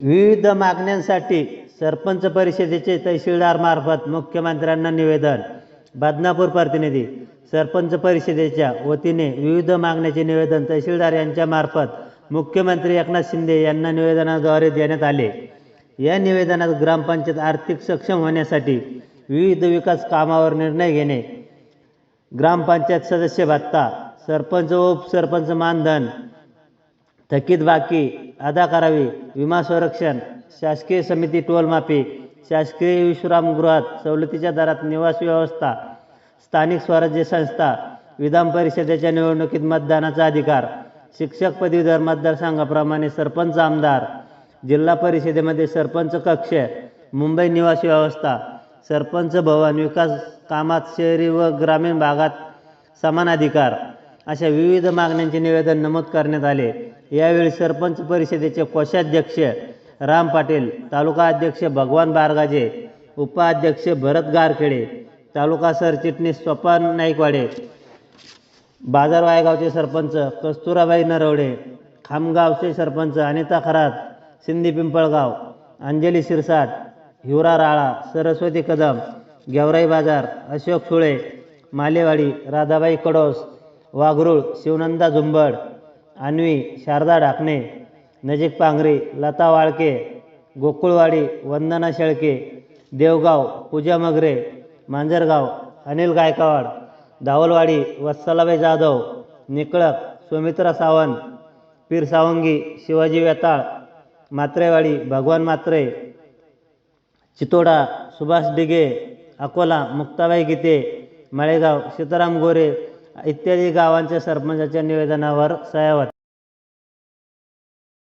विविध मागण्यांसाठी सरपंच परिषदेचे तहसीलदारमार्फत मुख्यमंत्र्यांना निवेदन. बदनापूर प्रतिनिधी सरपंच परिषदेच्या वतीने विविध मागण्याचे निवेदन तहसीलदार यांच्यामार्फत मुख्यमंत्री एकनाथ शिंदे यांना निवेदनाद्वारे देण्यात आले. या निवेदनात ग्रामपंचायत आर्थिक सक्षम होण्यासाठी विविध विकास कामावर निर्णय घेणे ग्रामपंचायत सदस्य भत्ता सरपंच व उपसरपंच मानधन थकीत बाकी अदा करावी. विमा संरक्षण शासकीय समिती टोलमाफी शासकीय विश्रामगृहात सवलतीच्या दरात निवास व्यवस्था स्थानिक स्वराज्य संस्था विधान परिषदेच्या निवडणुकीत मतदानाचा अधिकार शिक्षक पदवीधर मतदारसंघाप्रमाणे सरपंच आमदार जिल्हा परिषदेमध्ये सरपंच कक्ष मुंबई निवास व्यवस्था सरपंच भवन विकास कामात शहरी व ग्रामीण भागात समान अधिकार अशा विविध मागण्यांचे निवेदन नमूद करण्यात आले. यावेळी सरपंच परिषदेचे कोषाध्यक्ष राम पाटील तालुका अध्यक्ष भगवान बारगाजे उपाध्यक्ष भरत गारखेडे तालुका सरचिटणीस स्वपन नाईकवाडे बाजार वायगावचे सरपंच कस्तुराबाई नरवडे खामगावचे सरपंच अनिता खरात सिंधी पिंपळगाव अंजली शिरसाट हिवरा राळा सरस्वती कदम गेवराई बाजार अशोक सुळे मालेवाडी राधाबाई कडोस वाघरूळ शिवनंदा झुंबड आन्वी शारदा ढाकणे नजीक पांगरी लता वाळके गोकुळवाडी वंदना शेळके देवगाव पूजा मगरे मांजरगाव अनिल गायकवाड दावलवाडी वत्सलाबाई जाधव निकळक सुमित्रा सावंत पीर सावंगी शिवाजी वेताळ मात्रेवाडी भगवान मात्रे चितोडा सुभाष डिगे अकोला मुक्ताबाई गीते माळेगाव सीताराम गोरे इत्यादी गावांच्या सरपंचाच्या निवेदनावर सयावत.